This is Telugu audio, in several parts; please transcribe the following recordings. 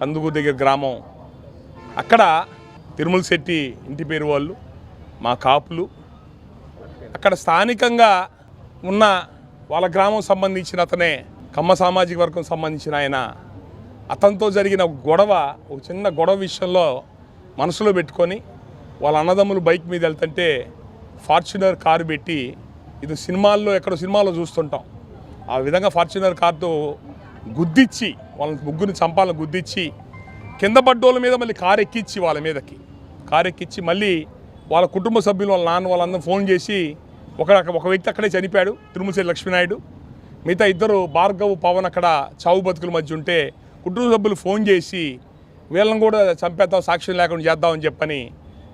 కందుకూరు దగ్గర గ్రామం. అక్కడ తిరుమల శెట్టి ఇంటి పేరు వాళ్ళు మా కాపులు. అక్కడ స్థానికంగా ఉన్న వాళ్ళ గ్రామం సంబంధించిన అతనే కమ్మ సామాజిక వర్గం సంబంధించిన ఆయన. అతనితో జరిగిన గొడవ ఒక చిన్న గొడవ విషయంలో మనసులో పెట్టుకొని వాళ్ళ అన్నదమ్ములు బైక్ మీద వెళ్తుంటే ఫార్చునర్ కారు పెట్టి ఇది సినిమాల్లో ఎక్కడో సినిమాలో చూస్తుంటాం. ఆ విధంగా ఫార్చునర్ కార్తో గుద్దిచ్చి వాళ్ళ ముగ్గురిని చంపాలని గుద్దిచ్చి కింద పడ్డోళ్ళ మీద మళ్ళీ కారు ఎక్కించి వాళ్ళ మీదకి. కారు ఎక్కించి మళ్ళీ వాళ్ళ కుటుంబ సభ్యులు వాళ్ళ నాన్న వాళ్ళందరూ ఫోన్ చేసి ఒక ఒక వ్యక్తి అక్కడే చనిపోయాడు తిరుమలశ్రీ లక్ష్మీనాయుడు. మిగతా ఇద్దరు భార్గవ్ పవన్ అక్కడ చావు బతుకుల మధ్య ఉంటే కుటుంబ సభ్యులు ఫోన్ చేసి వీళ్ళని కూడా చంపేద్దాం సాక్ష్యం లేకుండా చేద్దామని చెప్పని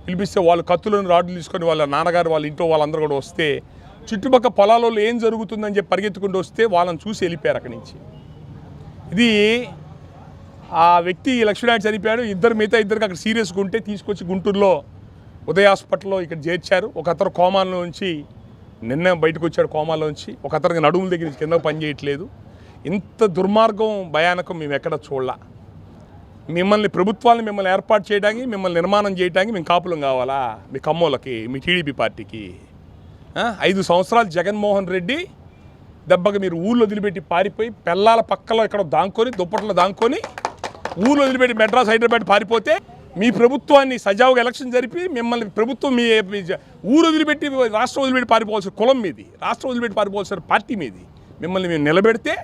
పిలిపిస్తే వాళ్ళు కత్తులను రాడ్లు తీసుకొని వాళ్ళ నాన్నగారు వాళ్ళ ఇంట్లో వాళ్ళందరూ కూడా వస్తే చుట్టుపక్కల పొలాలలో ఏం జరుగుతుందని చెప్పి పరిగెత్తుకుంటూ వస్తే వాళ్ళని చూసి వెళ్ళిపోయారు అక్కడి నుంచి. ఇది ఆ వ్యక్తి లక్ష్మీనారాయణ చనిపోయాడు. ఇద్దరు మిగతా ఇద్దరికి అక్కడ సీరియస్గా ఉంటే తీసుకొచ్చి గుంటూరులో ఉదయ హాస్పిటల్లో ఇక్కడ చేర్చారు. ఒక అతను కోమాలో నుంచి నిన్న బయటకు వచ్చాడు కోమాలో నుంచి. ఒక అతనికి నడుముల దగ్గర నుంచి కింద పని చేయట్లేదు. ఇంత దుర్మార్గం భయానకం మేము ఎక్కడ చూడలా. మిమ్మల్ని ప్రభుత్వాన్ని మిమ్మల్ని ఏర్పాటు చేయడానికి మిమ్మల్ని నిర్మాణం చేయడానికి మేము కాపులం కావాలా? మీ కమ్మోళ్ళకి మీ టీడీపీ పార్టీకి. ఐదు సంవత్సరాలు జగన్మోహన్ రెడ్డి దెబ్బకి మీరు ఊళ్ళో వదిలిపెట్టి పారిపోయి పెళ్ళాల పక్కలో ఇక్కడ దాంకొని దుప్పట్లో దాంకొని ఊళ్ళో వదిలిపెట్టి మెడ్రాస్ హైదరాబాద్ పారిపోతే మీ ప్రభుత్వాన్ని సజావుగా ఎలక్షన్ జరిపి మిమ్మల్ని ప్రభుత్వం మీ మీ ఊరు వదిలిపెట్టి రాష్ట్రం వదిలిపెట్టి పారిపోవాల్సిన కులం మీది రాష్ట్రం వదిలిపెట్టి పారిపోవాల్సిన పార్టీ మీది. మిమ్మల్ని మేము నిలబెడితే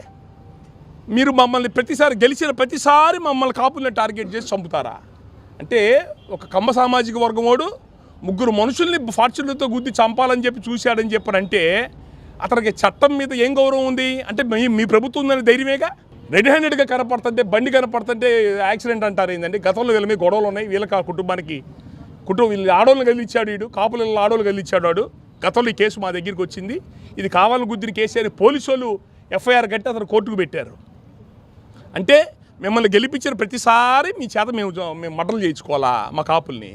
మీరు మమ్మల్ని ప్రతిసారి గెలిచిన ప్రతిసారి మమ్మల్ని కాపుల్ని టార్గెట్ చేసి చంపుతారా? అంటే ఒక కమ్మ సామాజిక వర్గం వాడు ముగ్గురు మనుషుల్ని ఫార్చునర్తో గుద్ది చంపాలని చెప్పి చూశాడని చెప్పనంటే అతనికి చట్టం మీద ఏం గౌరవం ఉంది? అంటే మీ మీ ప్రభుత్వం ఉందని ధైర్యమేగా? రెడ్ హ్యాండెడ్గా కనపడుతుంటే బండి కనపడుతుంటే యాక్సిడెంట్ అంటారు ఏంటంటే గతంలో వీళ్ళ మీద గొడవలు ఉన్నాయి వీళ్ళకి ఆ కుటుంబానికి. కుటుంబం వీళ్ళు ఆడోళ్ళని గెలిచాడు వీడు కాపులు ఆడోళ్ళు గెలిచాడు వాడు. గతంలో ఈ కేసు మా దగ్గరికి వచ్చింది. ఇది కావాలని గుద్దిన కేసు అని పోలీసు వాళ్ళు ఎఫ్ఐఆర్ కట్టి అతను కోర్టుకు పెట్టారు. అంటే మిమ్మల్ని గెలిపించిన ప్రతిసారి మీ చేత మేము మేము మటలు చేయించుకోవాలా మా కాపుల్ని?